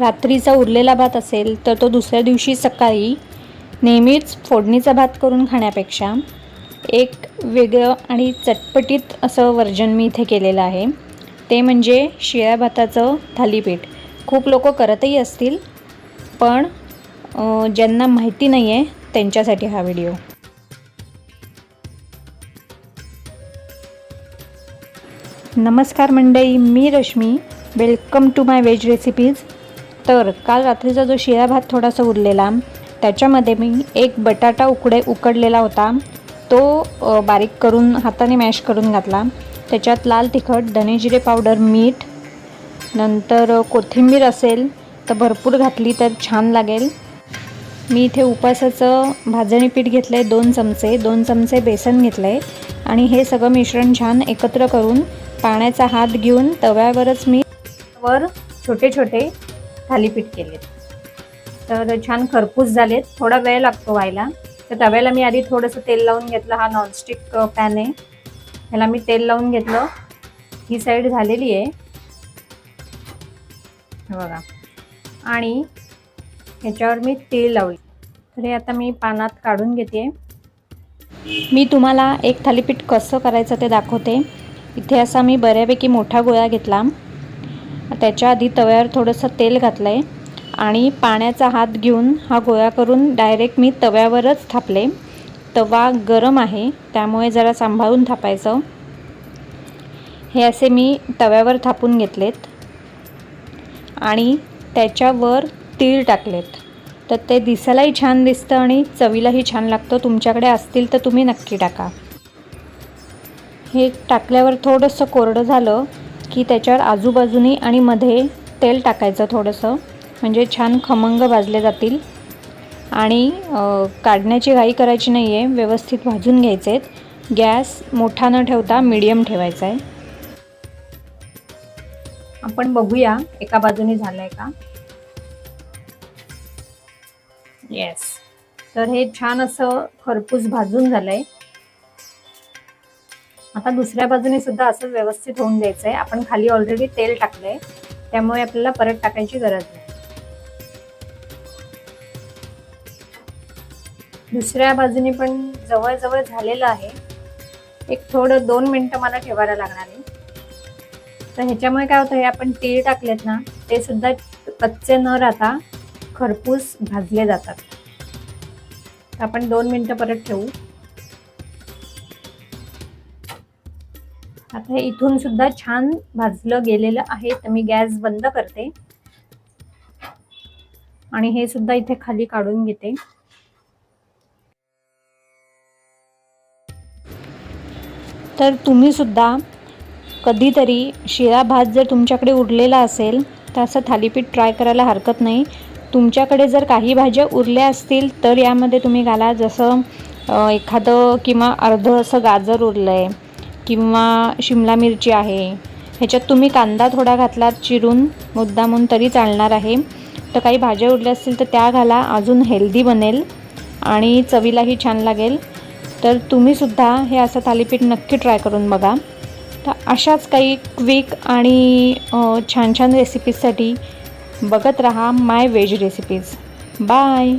रात्रीचा उरलेला भात असेल तर तो दुसऱ्या दिवशी सकाळी नेहमीच फोडणीचा भात करून खाण्यापेक्षा एक वेगळं आणि चटपटीत असं वर्जन मी इथे केलेलं आहे. ते म्हणजे शिळ्या भाताचं थालीपीठ. खूप लोक करतही असतील पण ज्यांना माहिती नाही आहे त्यांच्यासाठी हा व्हिडिओ. नमस्कार मंडळी मी Rashmi. Welcome to my veg recipes तर काल रात्रीचा जो शिळा भात थोडासा उरलेला त्याच्यामध्ये मी एक बटाटा उकडे उकडलेला होता. तो बारीक करून हाताने मॅश करून घातला. त्याच्यात लाल तिखट धनेजिरे पावडर मीठ नंतर कोथिंबीर असेल तर भरपूर घातली तर छान लागेल. मी इथे उपासाचं भाजणी पीठ घेतलं आहे दोन चमचे दोन चमचे बेसन घेतलं आहे आणि हे सगळं मिश्रण छान एकत्र करून पाण्याचा हात घेऊन तव्यावरच मी वर छोटे छोटे थालीपीठ केलेत. तर छान खरपूस झालेत. थोडा वेळ लागतो व्हायला. तर तव्याला मी आधी थोडंसं तेल लावून घेतलं. हा नॉनस्टिक पॅन आहे. ह्याला मी तेल लावून घेतलं. ही साईड झालेली आहे. बघा. आणि ह्याच्यावर मी तेल लावले. तर हे आता मी पानात काढून घेते. मी तुम्हाला एक थालीपीठ कसं करायचं ते दाखवते. इथे असा मी बऱ्यापैकी मोठा गोळा घेतला. त्याच्या आधी तव्यावर थोडंसं तेल घातलं आहे आणि पाण्याचा हात घेऊन हा गोळा करून डायरेक्ट मी तव्यावरच थापले. तवा गरम आहे त्यामुळे जरा सांभाळून थापायचं. हे असे मी तव्यावर थापून घेतलेत आणि त्याच्यावर तीळ टाकलेत. तर ते दिसायलाही छान दिसतं आणि चवीलाही छान लागतं. तुमच्याकडे असतील तर तुम्ही नक्की टाका. हे टाकल्यावर थोडंसं कोरडं झालं की त्याच्यावर आजूबाजूनी आणि मध्ये तेल टाकायचं थोडंसं. म्हणजे छान खमंग भाजले जातील. आणि काढण्याची घाई करायची नाही आहे व्यवस्थित भाजून घ्यायचे आहेत गॅस मोठा न ठेवता मीडियम ठेवायचा आहे. आपण बघूया एका बाजूने झालं आहे का? येस तर हे छान असं खरपूस भाजून झालंय. आता दुसऱ्या बाजूने सुद्धा असं व्यवस्थित होऊन द्यायचं आहे आपण खाली ऑलरेडी तेल टाकलंय. त्यामुळे आपल्याला परत टाकायची गरज नाही. दुसऱ्या बाजूने पण जवळजवळ झालेलं आहे. एक थोडं दोन मिनटं मला ठेवायला लागणार आहे. तर ह्याच्यामुळे काय होतं हे आपण तीळ टाकलेत ना ते सुद्धा कच्चे न राहता खरपूस भाजले जातात. आपण दोन मिनटं परत ठेवू. आता हे इथून सुद्धा छान भाजलं गेलेलं आहे. तर मी गॅस बंद करते. आणि हे सुद्धा इथे खाली काढून घेते. तर तुम्ही सुद्धा कधीतरी शिळा भात जर तुमच्याकडे उरलेला असेल तर असं थालीपीठ ट्राय करायला हरकत नाही. तुमच्याकडे जर काही भाज्या उरल्या असतील तर यामध्ये तुम्ही घाला. जसं एखादं किंवा अर्धं असं गाजर उरलं आहे किंवा शिमला मिरची आहे. ह्याच्यात तुम्ही कांदा थोडा घातलात चिरून मुद्दामून तरी चालणार आहे. तर काही भाज्या उरल्या असतील तर त्या घाला अजून हेल्दी बनेल आणि चवीलाही छान लागेल. तर तुम्हीसुद्धा हे असं थालीपीठ नक्की ट्राय करून बघा. तर अशाच काही क्विक आणि छान छान रेसिपीजसाठी बघत रहा माय व्हेज रेसिपीज बाय